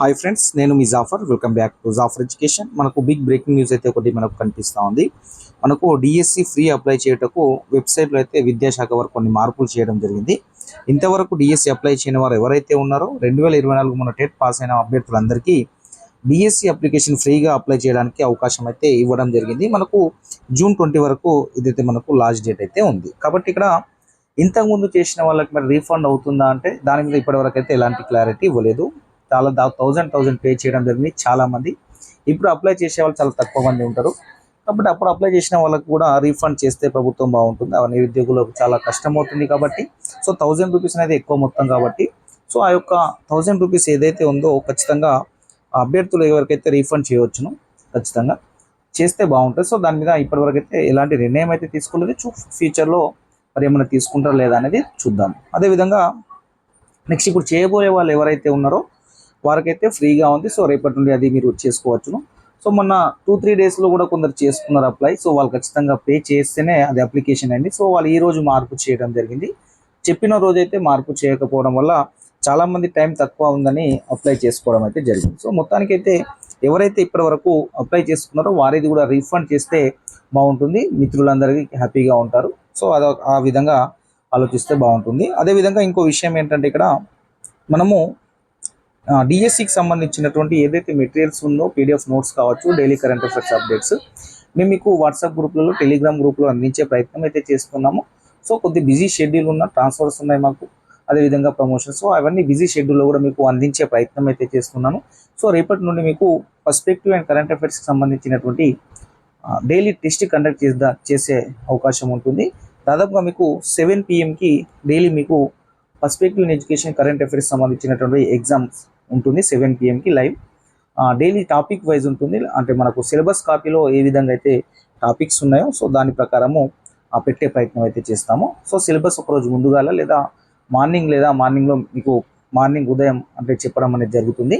Hi friends నేను మీ Jafar welcome back to Jafar education మనకు big breaking news అయితే ఒకటి మనకు కనిపిస్తూ ఉంది. మనకు డిఎస్సి ఫ్రీ అప్లై చేయటకు వెబ్సైట్లో అయితే విద్యాశాఖ వారు కొన్ని మార్పులు చేయడం జరిగింది. ఇంతవరకు డిఎస్సి అప్లై చేయని వారు ఎవరైతే ఉన్నారో రెండు వేల ఇరవై నాలుగు మన టెట్ పాస్ అయిన అభ్యర్థులందరికీ డిఎస్సి అప్లికేషన్ ఫ్రీగా అప్లై చేయడానికి అవకాశం అయితే ఇవ్వడం జరిగింది. మనకు జూన్ ట్వంటీ వరకు ఇదైతే మనకు లాస్ట్ డేట్ అయితే ఉంది. కాబట్టి ఇక్కడ ఇంతకుముందు చేసిన వాళ్ళకి మరి రీఫండ్ అవుతుందా అంటే దాని మీద ఇప్పటివరకు అయితే ఎలాంటి క్లారిటీ ఇవ్వలేదు. చాలా దా థౌజండ్ థౌజండ్ పే చేయడం జరిగింది. చాలా మంది. ఇప్పుడు అప్లై చేసే వాళ్ళు చాలా తక్కువ మంది ఉంటారు. కాబట్టి అప్పుడు అప్లై చేసిన వాళ్ళకి కూడా రీఫండ్ చేస్తే ప్రభుత్వం బాగుంటుంది. ఆ నిరుద్యోగులకు చాలా కష్టం అవుతుంది కాబట్టి. సో థౌజండ్ రూపీస్ అనేది ఎక్కువ మొత్తం కాబట్టి. సో ఆ యొక్క థౌజండ్ రూపీస్ ఏదైతే ఉందో ఖచ్చితంగా అభ్యర్థులు ఎవరికైతే రీఫండ్ చేయవచ్చును ఖచ్చితంగా చేస్తే బాగుంటుంది. సో దాని మీద ఇప్పటివరకు అయితే ఎలాంటి నిర్ణయం అయితే తీసుకోలేదు. చూ ఫ్యూచర్లో మరి ఏమైనా తీసుకుంటారా లేదా అనేది చూద్దాం. అదేవిధంగా నెక్స్ట్ ఇప్పుడు చేయబోయే వాళ్ళు ఎవరైతే ఉన్నారో వారికైతే ఫ్రీగా ఉంది. సో రేపటి నుండి అది మీరు చేసుకోవచ్చును. సో మొన్న టూ త్రీ డేస్లో కూడా కొందరు చేసుకున్నారు అప్లై సో వాళ్ళు ఖచ్చితంగా పే చేస్తేనే అది అప్లికేషన్ అండి. సో వాళ్ళు ఈ రోజు మార్పు చేయడం జరిగింది. చెప్పిన రోజైతే మార్పు చేయకపోవడం వల్ల చాలామంది టైం తక్కువ ఉందని అప్లై చేసుకోవడం అయితే జరిగింది. సో మొత్తానికైతే ఎవరైతే ఇప్పటి వరకు అప్లై చేసుకున్నారో వారిది కూడా రీఫండ్ చేస్తే బాగుంటుంది. మిత్రులందరికీ హ్యాపీగా ఉంటారు. సో అది ఆ విధంగా ఆలోచిస్తే బాగుంటుంది. అదేవిధంగా ఇంకో విషయం ఏంటంటే ఇక్కడ మనము డిఎస్సికి సంబంధించినటువంటి ఏదైతే మెటీరియల్స్ ఉందో పీడిఎఫ్ నోట్స్ కావచ్చు డైలీ కరెంట్ అఫైర్స్ అప్డేట్స్ మేము మీకు వాట్సాప్ గ్రూప్లలో టెలిగ్రామ్ గ్రూప్లో అందించే ప్రయత్నం అయితే చేస్తున్నాము. సో కొద్ది బిజీ షెడ్యూల్ ఉన్న ట్రాన్స్ఫర్స్ ఉన్నాయి మాకు. అదేవిధంగా ప్రమోషన్స్ సో అవన్నీ బిజీ షెడ్యూల్లో కూడా మీకు అందించే ప్రయత్నం అయితే చేస్తున్నాను. సో రేపటి నుండి మీకు పర్స్పెక్టివ్ అండ్ కరెంట్ అఫైర్స్కి సంబంధించినటువంటి డైలీ టెస్ట్ కండక్ట్ చేద్దా చేసే అవకాశం ఉంటుంది. దాదాపుగా మీకు సెవెన్ పిఎంకి డైలీ మీకు perspective in education current affairs సంబంధించినటువంటి ఎగ్జామ్స్ ఉంటుంది సెవెన్ పిఎంకి లైవ్ డైలీ టాపిక్ వైజ్ ఉంటుంది. అంటే మనకు సిలబస్ కాపీలో ఏ విధంగా అయితే టాపిక్స్ ఉన్నాయో సో దాని ప్రకారము ఆ, పెట్టే ప్రయత్నం అయితే చేస్తాము. సో సిలబస్ ఒకరోజు ముందుగాల లేదా మార్నింగ్ లేదా మార్నింగ్లో మీకు మార్నింగ్ ఉదయం అంటే చెప్పడం అనేది జరుగుతుంది.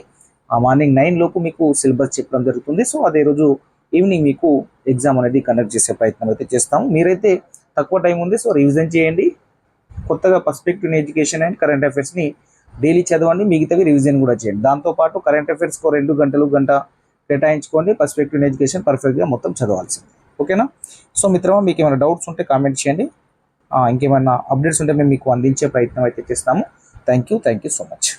ఆ మార్నింగ్ నైన్ లోపు మీకు సిలబస్ చెప్పడం జరుగుతుంది. సో అదే రోజు ఈవినింగ్ మీకు ఎగ్జామ్ అనేది కండక్ట్ చేసే ప్రయత్నం అయితే చేస్తాము. మీరైతే తక్కువ టైం ఉంది సో రివిజన్ చేయండి. కొత్తగా పర్స్పెక్టివ్ ఎడ్యుకేషన్ అండ్ కరెంట్ అఫైర్స్ని డైలీ చదవండి మిగతావి రివిజన్ కూడా చేయండి. దాంతోపాటు కరెంట్ అఫైర్స్కి రెండు గంటలు గంట కేటాయించుకోండి పర్స్పెక్టివ్ ఎడ్యుకేషన్ పర్ఫెక్ట్గా మొత్తం చదవాల్సింది. ఓకేనా? సో మిత్రమా మీకు ఏమైనా డౌట్స్ ఉంటే కామెంట్ చేయండి. ఇంకేమైనా అప్డేట్స్ ఉంటే మేము మీకు అందించే ప్రయత్నం అయితే చేస్తాము. Thank you thank you so much